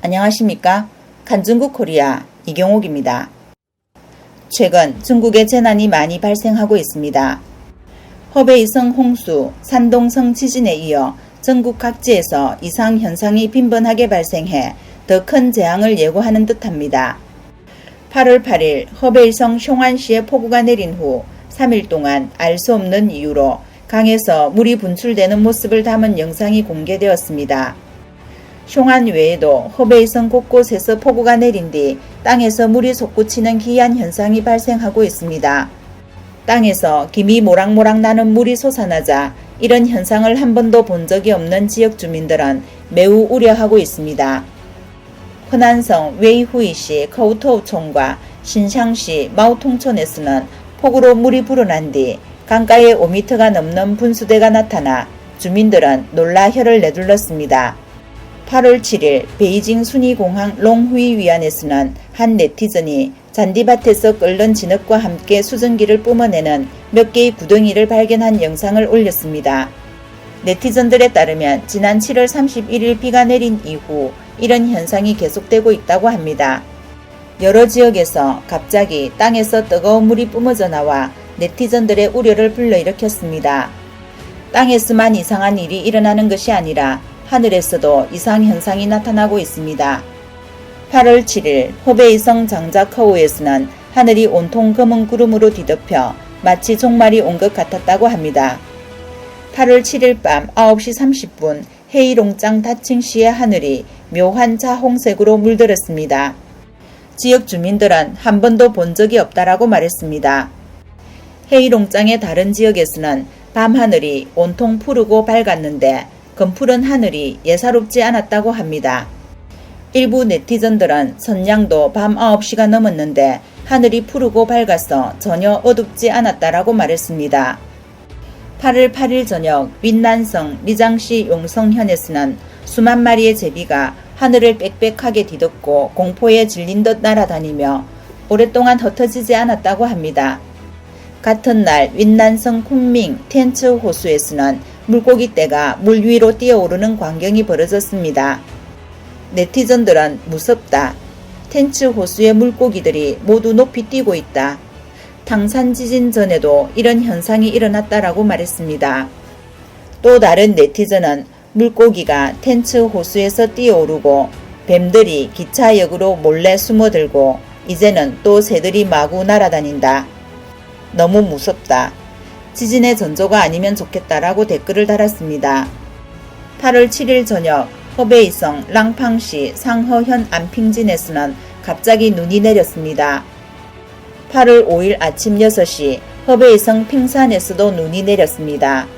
안녕하십니까? 간중국 코리아 이경옥입니다. 최근 중국에 재난이 많이 발생하고 있습니다. 허베이성 홍수, 산동성 지진에 이어 전국 각지에서 이상 현상이 빈번하게 발생해 더 큰 재앙을 예고하는 듯합니다. 8월 8일 허베이성 숑안시에 폭우가 내린 후 3일 동안 알 수 없는 이유로 강에서 물이 분출되는 모습을 담은 영상이 공개되었습니다. 숑안 외에도 허베이성 곳곳에서 폭우가 내린 뒤 땅에서 물이 솟구치는 기이한 현상이 발생하고 있습니다. 땅에서 김이 모락모락 나는 물이 솟아나자 이런 현상을 한 번도 본 적이 없는 지역 주민들은 매우 우려하고 있습니다. 허난성 웨이후이시 커우토우촌과 신샹시 마우통촌에서는 폭우로 물이 불어난 뒤 강가에 5m가 넘는 분수대가 나타나 주민들은 놀라 혀를 내둘렀습니다. 8월 7일 베이징 순이공항 롱후이 위안에서는 한 네티즌이 잔디밭에서 끓는 진흙과 함께 수증기를 뿜어내는 몇 개의 구덩이를 발견한 영상을 올렸습니다. 네티즌들에 따르면 지난 7월 31일 비가 내린 이후 이런 현상이 계속되고 있다고 합니다. 여러 지역에서 갑자기 땅에서 뜨거운 물이 뿜어져 나와 네티즌들의 우려를 불러일으켰습니다. 땅에서만 이상한 일이 일어나는 것이 아니라 하늘에서도 이상 현상이 나타나고 있습니다. 8월 7일 호베이성 장자커우에서는 하늘이 온통 검은 구름으로 뒤덮여 마치 종말이 온 것 같았다고 합니다. 8월 7일 밤 9시 30분 헤이롱짱 다칭시의 하늘이 묘한 자홍색으로 물들었습니다. 지역 주민들은 한 번도 본 적이 없다라고 말했습니다. 헤이롱짱의 다른 지역에서는 밤하늘이 온통 푸르고 밝았는데 검푸른 하늘이 예사롭지 않았다고 합니다. 일부 네티즌들은 선양도 밤 9시가 넘었는데 하늘이 푸르고 밝아서 전혀 어둡지 않았다라고 말했습니다. 8월 8일 저녁 윈난성 리장시 용성현에서는 수만 마리의 제비가 하늘을 빽빽하게 뒤덮고 공포에 질린 듯 날아다니며 오랫동안 흩어지지 않았다고 합니다. 같은 날 윈난성 쿤밍 텐츠 호수에서는 물고기 떼가 물 위로 뛰어오르는 광경이 벌어졌습니다. 네티즌들은 무섭다. 텐츠 호수의 물고기들이 모두 높이 뛰고 있다. 당산 지진 전에도 이런 현상이 일어났다라고 말했습니다. 또 다른 네티즌은 물고기가 텐츠 호수에서 뛰어오르고 뱀들이 기차역으로 몰래 숨어들고 이제는 또 새들이 마구 날아다닌다. 너무 무섭다. 지진의 전조가 아니면 좋겠다라고 댓글을 달았습니다. 8월 7일 저녁 허베이성 랑팡시 상허현 안핑진에서는 갑자기 눈이 내렸습니다. 8월 5일 아침 6시 허베이성 핑산에서도 눈이 내렸습니다.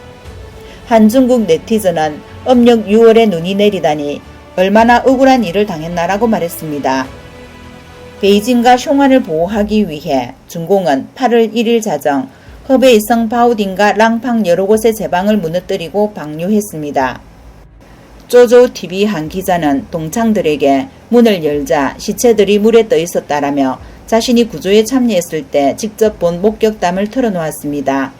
한중국 네티즌은 음력 6월에 눈이 내리다니 얼마나 억울한 일을 당했나라고 말했습니다. 베이징과 숑안을 보호하기 위해 중공은 8월 1일 자정 허베이성 바우딘과 랑팡 여러 곳의 제방을 무너뜨리고 방류했습니다. 쪼조 TV 한 기자는 동창들에게 문을 열자 시체들이 물에 떠 있었다라며 자신이 구조에 참여했을 때 직접 본 목격담을 털어놓았습니다.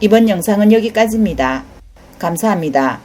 이번 영상은 여기까지입니다. 감사합니다.